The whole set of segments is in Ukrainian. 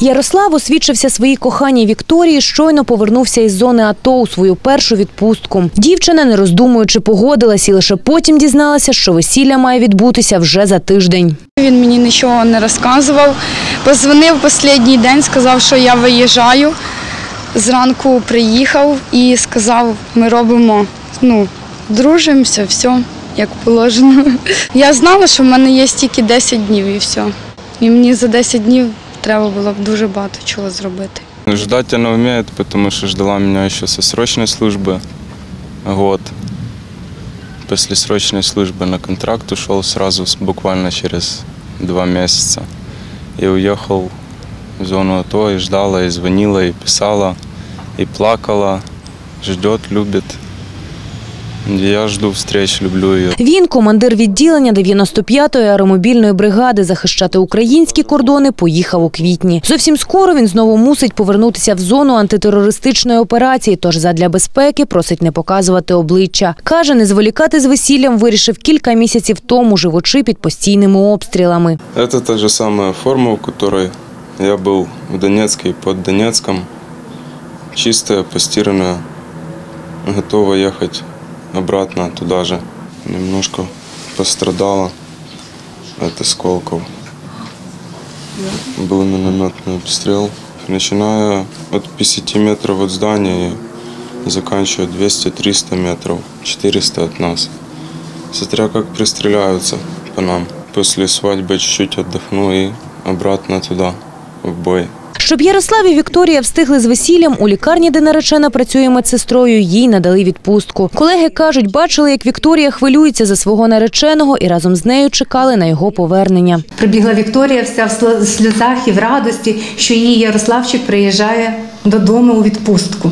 Ярослав освідчився своїй коханій Вікторії, щойно повернувся із зони АТО у свою першу відпустку. Дівчина, не роздумуючи, погодилась і лише потім дізналася, що весілля має відбутися вже за тиждень. Він мені нічого не розказував. Позвонив останній день, сказав, що я виїжджаю. Зранку приїхав і сказав, ми робимо, ну, дружимося, все, як положено. Я знала, що в мене є тільки 10 днів і все. І мені за 10 днів треба було б дуже багато чого зробити. Ждать она умеет, потому что ждала меня еще со срочной службы год. После срочной службы на контракт ушел сразу, буквально через два месяца. И уехал в зону АТО и ждала, и звонила, и писала, и плакала. Ждет, любит. Я жду встреч, люблю ее. Він, командир відділення 95-ї аеромобільної бригади, захищати українські кордони, поїхав у квітні. Зовсім скоро він знову мусить повернутися в зону антитерористичної операції, тож задля безпеки просить не показувати обличчя. Каже, не зволікати з весіллям вирішив кілька місяців тому, живучи під постійними обстрілами. Это та же самая форма, в которой я был в Донецке и под Донецком. Чистая, постиранная, готова ехать обратно туда же. Немножко пострадала от осколков. Был минометный обстрел. Начиная от 50 метров от здания и заканчивая 200-300 метров, 400 от нас. Смотря как пристреляются по нам. После свадьбы чуть-чуть отдохну и обратно туда, в бой. Щоб Ярослав і Вікторія встигли з весіллям, у лікарні, де наречена працює медсестрою, їй надали відпустку. Колеги кажуть, бачили, як Вікторія хвилюється за свого нареченого і разом з нею чекали на його повернення. Прибігла Вікторія вся в сльозах і в радості, що її Ярославчик приїжджає додому у відпустку.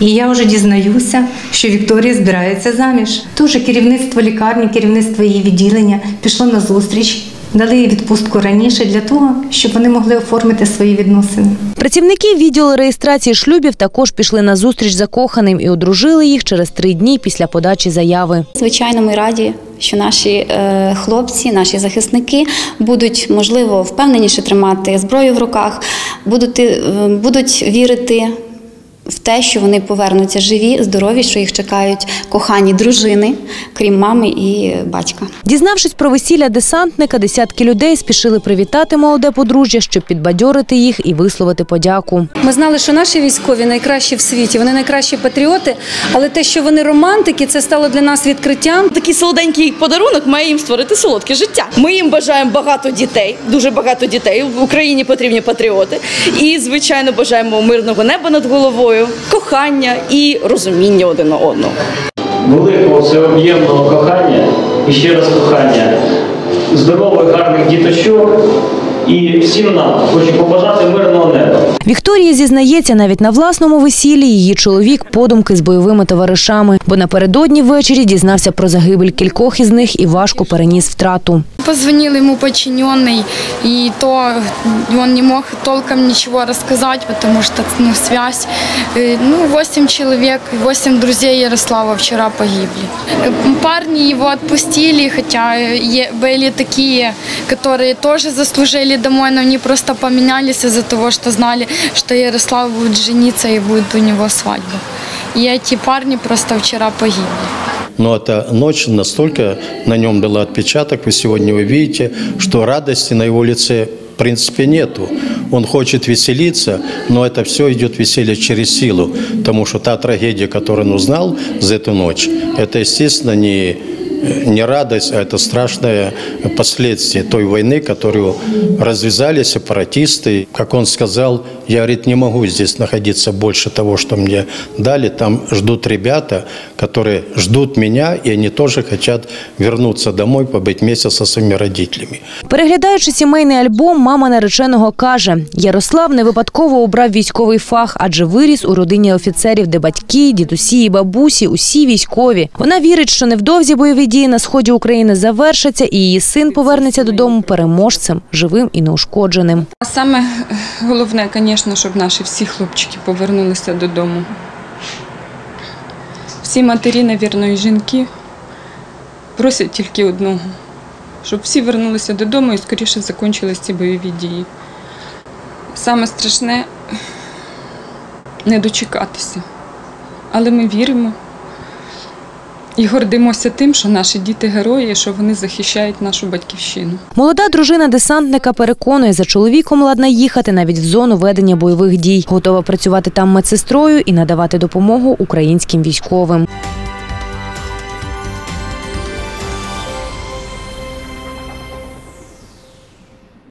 І я вже дізнаюся, що Вікторія збирається заміж. Дуже керівництво лікарні, керівництво її відділення пішло на зустріч, дали їй відпустку раніше для того, щоб вони могли оформити свої відносини. Працівники відділу реєстрації шлюбів також пішли на зустріч закоханим і одружили їх через три дні після подачі заяви. Звичайно, ми раді, що наші е, хлопці, наші захисники будуть можливо впевненіше тримати зброю в руках, будуть, е, будуть вірити. В те, що вони повернуться живі, здорові, що їх чекають кохані дружини, крім мами і батька. Дізнавшись про весілля десантника, десятки людей спішили привітати молоде подружжя, щоб підбадьорити їх і висловити подяку. Ми знали, що наші військові найкращі в світі, вони найкращі патріоти, але те, що вони романтики, це стало для нас відкриттям. Такий солоденький подарунок має їм створити солодке життя. Ми їм бажаємо багато дітей, дуже багато дітей. В Україні потрібні патріоти. І, звичайно, бажаємо мирного неба над головою, кохання і розуміння один одного. великого всеоб'ємного кохання і ще раз кохання, здорових, гарних діточок. І всім нам хочу побажати мирного неба. Вікторія зізнається, навіть на власному весіллі її чоловік подумки з бойовими товаришами, бо напередодні ввечері дізнався про загибель кількох із них і важко переніс втрату Позвонил ему подчиненный, и то он не мог толком ничего рассказать, потому что ну, связь. Э, Ну, 8 человек, 8 друзей Ярослава вчера погибли. Э, Парни его отпустили, хотя е- были такие, которые тоже заслужили домой, но они просто поменялись из-за того, что знали, что Ярослав будет жениться и будет у него свадьба. И эти парни просто вчера погибли. Но эта ночь настолько на нем дала отпечаток, вы сегодня вы видите, что радости на его лице в принципе нету. Он хочет веселиться, но это все идет веселье через силу, потому что та трагедия, которую он узнал за эту ночь, это, естественно, не не радость, а это страшное последствие той войны, которую развязали сепаратисты. Как он сказал, я, говорит, не могу здесь находиться больше того, что мне дали. Там ждут ребята, которые ждут меня, и они тоже хотят вернуться домой, побыть вместе со своими родителями. Переглядаючи сімейний альбом, мама нареченого каже: Ярослав не випадково обрав військовий фах, адже виріс у родині офіцерів, де батьки, дідусі і бабусі усі військові. Вона вірить, що невдовзі бойові дії на сході України завершаться, і її син повернеться додому переможцем, живим і неушкодженим. Саме головне, звісно, щоб наші всі хлопчики повернулися додому. Всі матері, навірно, і жінки просять тільки одного, щоб всі вернулися додому і скоріше закінчились ці бойові дії. Саме страшне не дочекатися. Але ми віримо і гордимося тим, що наші діти герої, що вони захищають нашу батьківщину. Молода дружина десантника переконує, за чоловіком ладна їхати навіть в зону ведення бойових дій. Готова працювати там медсестрою і надавати допомогу українським військовим.